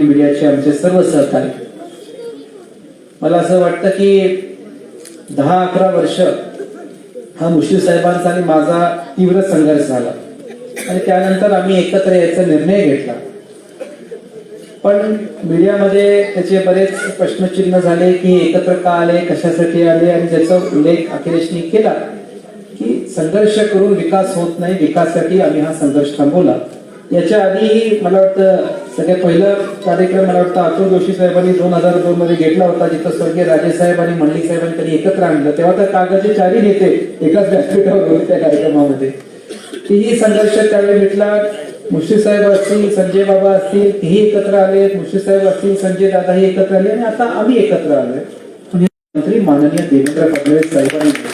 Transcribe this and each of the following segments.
मीडियाचे आमचे सर्व सहकारी. मला असं वाटतं की दहा अकरा वर्ष हा मुश्रीफ साहेबांचा आणि माझा तीव्र संघर्ष झाला. आणि त्यानंतर आम्ही एकत्र यायचा निर्णय घेतला. पण मीडियामध्ये त्याचे बरेच प्रश्नचिन्ह झाले की एकत्र का आले कशासाठी आले आणि ज्याचा उल्लेख अखिलेशनी केला की संघर्ष करून विकास होत नाही विकासासाठी आम्ही हा संघर्ष थांबवला. याच्या आधीही मला वाटतं सगळ्यात पहिला कार्यक्रम मला वाटतं अतुल जोशी साहेबांनी दोन हजार दोन मध्ये घेतला होता जिथं स्वर्गीय राजेसाहेब आणि मंडलिक साहेबांनी त्यांनी एकत्र आणलं. तेव्हा तर कागदचे चारही नेते एकाच व्यासपीठावर होते त्या कार्यक्रमामध्ये. तीही संघर्ष त्यावेळी भेटला मुश्री साहेब असतील संजय बाबा असतील तेही एकत्र आले. मुश्री साहेब असतील संजय दादाही एकत्र आले आणि आता आम्ही एकत्र आलोय. पण मंत्री माननीय देवेंद्र फडणवीस साहेबांनी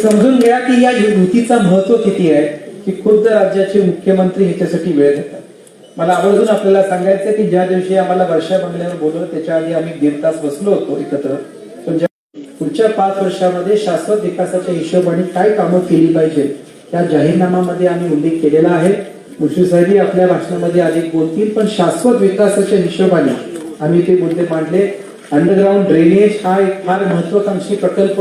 समजून घ्या की या युतीचा महत्त्व किती आहे? की खुद्द राज्याचे मुख्यमंत्री ह्याच्यासाठी वेळ देतात. मला आवर्जून आपल्याला सांगायचं की ज्या दिवशी आम्हाला वर्षा बंगल्यावर बोलवलं त्याच्या आधी आम्ही दीड तास बसलो होतो एकत्र. पण ज्या पुढच्या पाच वर्षामध्ये शाश्वत विकासाच्या हिशोबाने काय कामं केली पाहिजे त्या जाहीरनामामध्ये आम्ही उल्लेख केलेला आहे. मुश्री साहेबही आपल्या भाषणामध्ये अधिक बोलतील पण शाश्वत विकासाच्या हिशोबाने आम्ही ते मुद्दे मांडले. अंडरग्राऊंड ड्रेनेज हा एक फार महत्वाकांक्षी प्रकल्प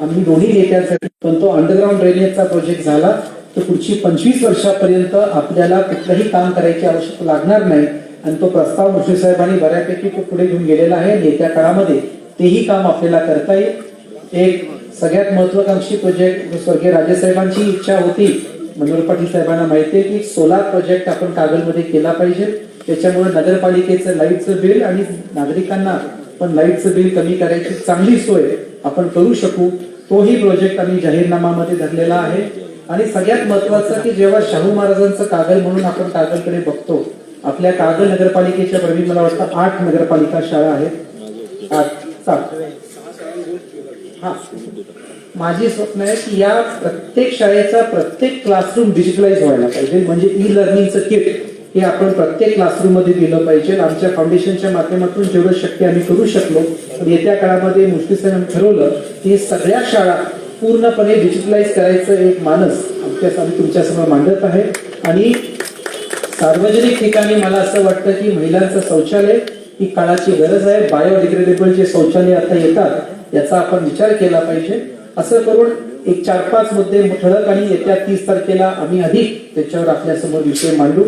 आम्ही दोन्ही नेत्यांसाठी पण तो अंडरग्राऊंड ड्रेनेजचा प्रोजेक्ट झाला. तर पुढची पंचवीस वर्षापर्यंत आपल्याला कुठलंही काम करायची आवश्यकता लागणार नाही. आणि तो प्रस्ताव मुश्री साहेबांनी बऱ्यापैकी तो पुढे घेऊन गेलेला आहे. येत्या काळामध्ये तेही काम आपल्याला करता येईल. एक सगळ्यात महत्वाकांक्षी प्रोजेक्ट स्वर्गीय राजेसाहेबांची इच्छा होती मनोहर पाटील साहेबांना माहिती आहे की सोलार प्रोजेक्ट आपण कागलमध्ये केला पाहिजे. त्याच्यामुळे नगरपालिकेचं लाईटचं बिल आणि नागरिकांना पण लाईटचं बिल कमी करायची चांगली सोय आपण करू शकू. तोही प्रोजेक्ट आम्ही जाहीरनामामध्ये धरलेला आहे. आणि सगळ्यात महत्वाचं की जेव्हा शाहू महाराजांचं कागल म्हणून आपण कागलकडे बघतो आपल्या कागल नगरपालिकेच्या प्रवीण मला वाटतं आठ नगरपालिका शाळा आहेत. आठ सात. हा. माझी स्वप्न आहे की या प्रत्येक शाळेचा प्रत्येक क्लासरूम डिजिटलाइज व्हायला पाहिजे. म्हणजे ई लर्निंगचं किट हे आपण प्रत्येक क्लासरूममध्ये दिलं पाहिजे. आमच्या फाउंडेशनच्या माध्यमातून जेवढं शक्य आम्ही करू शकलो पण येत्या काळामध्ये मुश्किल ठरवलं की सगळ्या शाळा पूर्णपणे डिजिटलाइज करायचं एक मानस आमच्या आम्ही तुमच्यासमोर मांडत आहे. आणि सार्वजनिक ठिकाणी मला असं वाटतं की महिलांचं शौचालय ही काळाची गरज आहे. बायोडिग्रेडेबल जे शौचालय आता येतात याचा आपण विचार केला पाहिजे. असं करून एक चार पाच मुद्दे ठळक आणि येत्या तीस तारखेला आम्ही अधिक त्याच्यावर आपल्यासमोर विषय मांडू.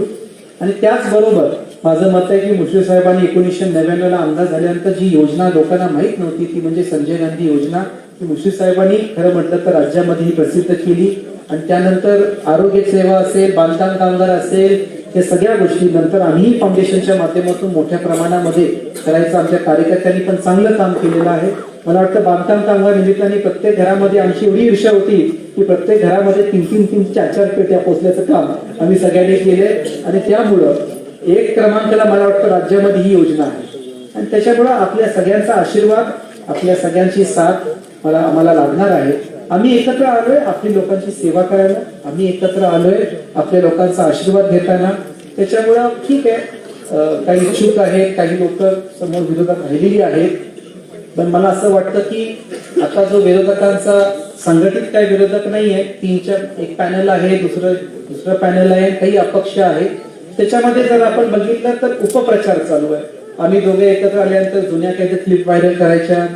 आणि त्याचबरोबर माझं मत आहे की मुश्रीफ साहेबांनी एकोणीसशे नव्याण्णवला अंदाज आमदार झाल्यानंतर जी योजना लोकांना माहीत नव्हती ती म्हणजे संजय गांधी योजना. ती मुश्रीफ साहेबांनी खरं म्हटलं तर राज्यामध्ये ही प्रसिद्ध केली. आणि त्यानंतर आरोग्य सेवा असेल बांधकाम कामगार असेल या सगळ्या गोष्टी नंतर आम्ही फाउंडेशनच्या माध्यमातून मोठ्या प्रमाणामध्ये करायचं आमच्या कार्यकर्त्यांनी पण चांगलं काम केलेलं आहे. मला वाटतं बांधकाम कामगार निमित्ताने प्रत्येक घरामध्ये आमची एवढी ईर्षा होती की प्रत्येक घरामध्ये तीन तीन तीन चार चार पेट्या पोचल्याचं काम आम्ही सगळ्यांनी केले आणि त्यामुळं एक क्रमांकाला मला वाटतं राज्यामध्ये ही योजना आहे. आणि त्याच्यामुळं आपल्या सगळ्यांचा आशीर्वाद आपल्या सगळ्यांची साथ मला आम्हाला लागणार आहे. आम्ही एकत्र आलोय आपली लोकांची सेवा करायला. आम्ही एकत्र आलोय आपल्या लोकांचा आशीर्वाद घेताना. त्याच्यामुळं ठीक आहे. काही इच्छुक आहेत काही लोक समोर विरोधात राहिलेली आहेत. पण मला असं वाटतं की आता जो विरोधकांचा संघटित काही विरोधक नाही आहे तीन चार एक पॅनल आहे दुसरं दुसरं पॅनल आहे काही अपक्ष आहे त्याच्यामध्ये जर आपण बघितलं तर उपप्रचार चालू आहे. आम्ही दोघे एकत्र आल्यानंतर जुन्या काहीतरी क्लिप व्हायरल करायच्या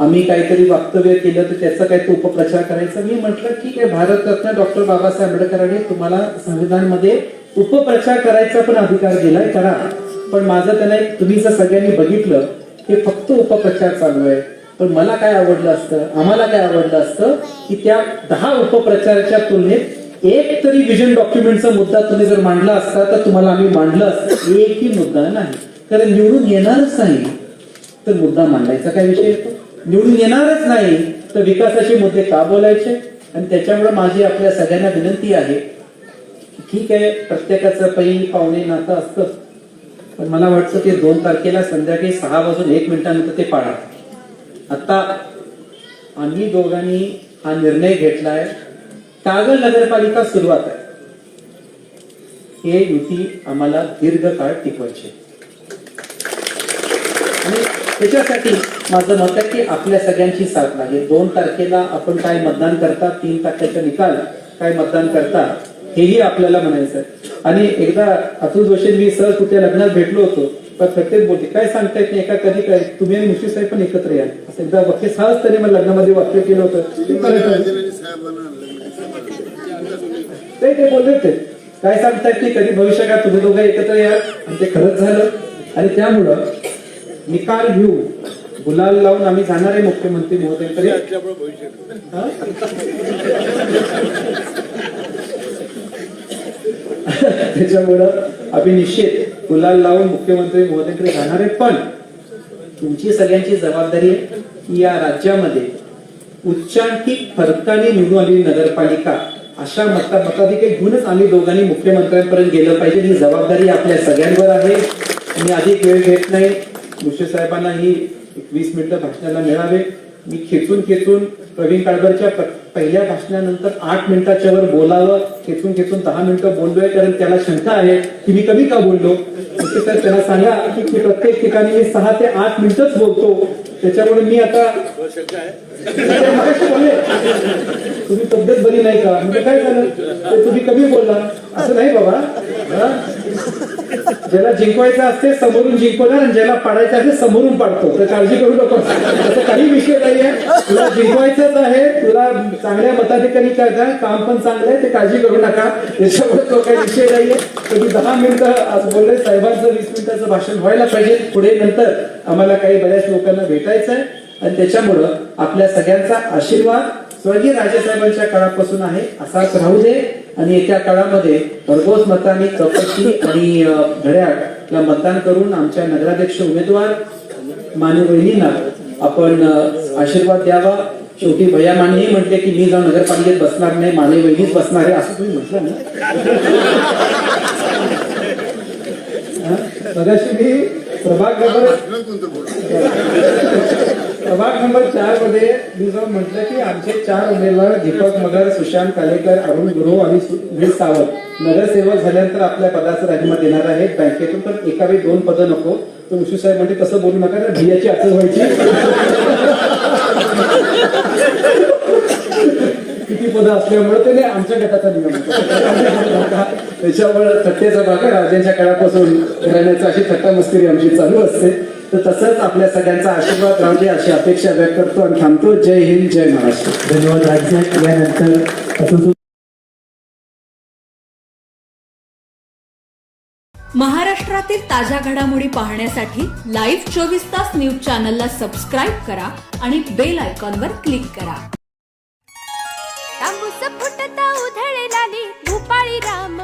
आम्ही काहीतरी वक्तव्य केलं तर त्याचा काहीतरी उपप्रचार करायचा? मी म्हटलं ठीक आहे भारतरत्न डॉक्टर बाबासाहेब आंबेडकरांनी तुम्हाला संविधानमध्ये उपप्रचार करायचा पण अधिकार दिलाय करा पण माझं त्यांना एक तुम्ही जर सगळ्यांनी बघितलं हे फक्त उपप्रचार चालू आहे. पण मला काय आवडलं असतं आम्हाला काय आवडलं असतं की त्या दहा उपप्रचाराच्या तुलनेत एक तरी विजन डॉक्युमेंटचा मुद्दा तुम्ही जर मांडला असता तर तुम्हाला आम्ही मांडलं असतं. एकही मुद्दा नाही. कारण निवडून येणारच नाही. तर मुद्दा मांडायचा काय विषय? येतो निवडून येणारच नाही तर विकासाचे मुद्दे का बोलायचे? आणि त्याच्यामुळे माझी आपल्या सगळ्यांना विनंती आहे ठीक आहे प्रत्येकाचं पै पाहुणे नातं असतं पण मला वाटतं ते दोन तारखेला संध्याकाळी सहा वाजून एक मिनिटानंतर ते पाडा. आता आम्ही दोघांनी हा निर्णय घेतलाय. कागल नगरपालिका सुरुवात आहे. हे युती आम्हाला दीर्घकाळ टिकवायची आहे. त्याच्यासाठी माझं मत आहे की आपल्या सगळ्यांची साथ लागेल. दोन तारखेला आपण काय मतदान करता तीन तारखेचा निकाल काय मतदान करता हेही आपल्याला म्हणायचं आहे. आणि एकदा अतुल जोशी मी सहज कुठल्या लग्नात भेटलो होतो पण प्रत्येक बोलते काय सांगता येत नाही एका कधी काय? तुम्ही आणि मुशी साहेब पण एकत्र या. असं एकदा वाक्य सहज तरी मला लग्नामध्ये वाक्य केलं होतं. ते ते बोलले होते काय सांगतायत की कधी भविष्यकाळ तुम्ही दोघं एकत्र या. आणि ते खरंच झालं. आणि त्यामुळं निकाल घेऊन गुलाल लावून आम्ही जाणार आहे मुख्यमंत्री महोदयांकडे हा? त्याच्यामुळं आम्ही निश्चित गुलाल लावून मुख्यमंत्री महोदयांकडे जाणार आहे. पण तुमची सगळ्यांची जबाबदारी आहे की या राज्यामध्ये उच्चांकित फरकाने निवडून आलेली नगरपालिका अशा मता मताधिकारी घेऊनच आम्ही दोघांनी मुख्यमंत्र्यांपर्यंत गेलं पाहिजे. ही जबाबदारी आपल्या सगळ्यांवर आहे. मी अधिक वेळ घेत नाही. मुश्री साहेबांना ही वीस मिनिटं भाषणाला मिळावे. मी खेचून खेचून प्रवीण काळबरच्या पहिल्या भाषणानंतर आठ मिनिटाच्या वर बोलावं खेचून खेचून दहा मिनिटं बोललोय कारण त्याला शंका आहे की मी कमी का बोललो? तर त्याला सांगा की मी प्रत्येक ठिकाणी मी सहा ते आठ मिनिटच बोलतो. त्याच्यामुळे मी आता तुम्ही तब्येत बरी नाही का? म्हणजे काय झालं? तुम्ही कमी बोलला. असं नाही बाबा. ज्याला जिंकवायचं असते समोरून जिंकवणार आणि ज्याला पाडायचं असते समोरून पाडतो. तर काळजी करू नको. असं काही विषय नाहीये. तुला जिंकवायचंच आहे तुला चांगल्या मताधिकारी काय काम पण चांगलं आहे ते काळजी करू नका. त्याच्यामुळे तो काही विषय नाहीये. तुम्ही दहा मिनिटं आज बोलले साहेबांचं वीस मिनिटाचं भाषण व्हायला पाहिजे. पुढे नंतर आम्हाला काही बऱ्याच लोकांना भेटायचं आहे आणि त्याच्यामुळं आपल्या सगळ्यांचा आशीर्वाद. स्वर्गीय राजेसाहेबांच्या काळापासून आहे. असाच राहू दे. आणि येत्या काळामध्ये भरघोस मताने कपटी आणि अ, घड्याळला मतदान करून आमच्या नगराध्यक्ष उमेदवार मानव वहिनींना आपण आशीर्वाद द्यावा. शेवटी भैया मानेही म्हटले की मी जाऊन नगरपालिकेत बसणार नाही माने वहिनीच बसणार आहे असं तुम्ही म्हटलं ना? मगाशी मी प्रभाग प्रभाग नंबर चारमध्ये मी जर म्हटलं की आमचे चार उमेदवार दीपक मगर सुशांत कालेकर अरुण गुरु आणि सुनील सावंत. नगरसेवक झाल्यानंतर आपल्या पदाचा राजीनामा देणार आहेत. बँकेतून पण एका वेळी दोन पदं नको. तर उशू साहेब म्हणजे तसं बोलू नका तर भियाची अचल व्हायची. किती पदं असल्यामुळे त्याने आमच्या गटाचा नियम त्याच्यामुळे थट्टेचा भाग राजांच्या काळापासून राहण्याची अशी थट्टा मस्करी आमची चालू असते. तर तसंच आपल्या सगळ्यांचा आशीर्वाद राहू दे अशी अपेक्षा व्यक्त करतो आणि थांबतो. जय हिंद जय महाराष्ट्र. धन्यवाद. राज्य यानंतर महाराष्ट्रातील ताज्या घडामोडी पाहण्यासाठी लाईव्ह चोवीस तास न्यूज चॅनलला सबस्क्राईब करा आणि बेल आयकॉनवर क्लिक करा. तांबूस फुटता उधळलाली भूपाळी राम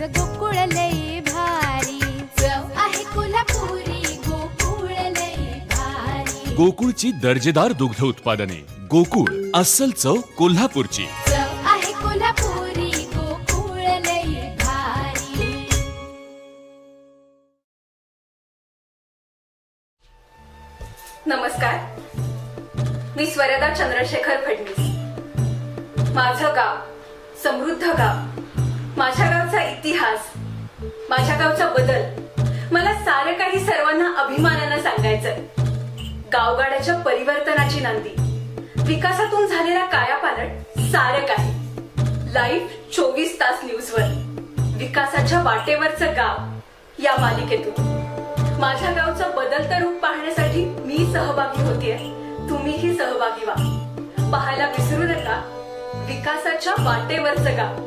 चवीच गोकुळ लय भारी. चव आहे कोल्हापुरी गोकुळ लय भारी. गोकुळची दर्जेदार दुग्ध उत्पादने. गोकुळ अस्सल चव कोल्हापूरची. चव आहे कोल्हापुरी गोकुळ लय भारी. नमस्कार. मी स्वरदा चंद्रशेखर फडणवीस. माझं गाव समृद्ध गाव. माझ्या गावचा इतिहास माझ्या गावचा बदल मला सारं काही सर्वांना अभिमानानं सांगायचंय. गावगाड्याच्या परिवर्तनाची नांदी विकासातून झालेला कायापालट सारं काही. लाईव्ह चोवीस तास न्यूजवर विकासाच्या वाटेवरचं गाव या मालिकेतून. माझ्या गावचं बदलतं रूप पाहण्यासाठी मी सहभागी होतीये तुम्हीही सहभागी व्हा. पाहायला विसरू नका विकासाच्या वाटेवरचं गाव.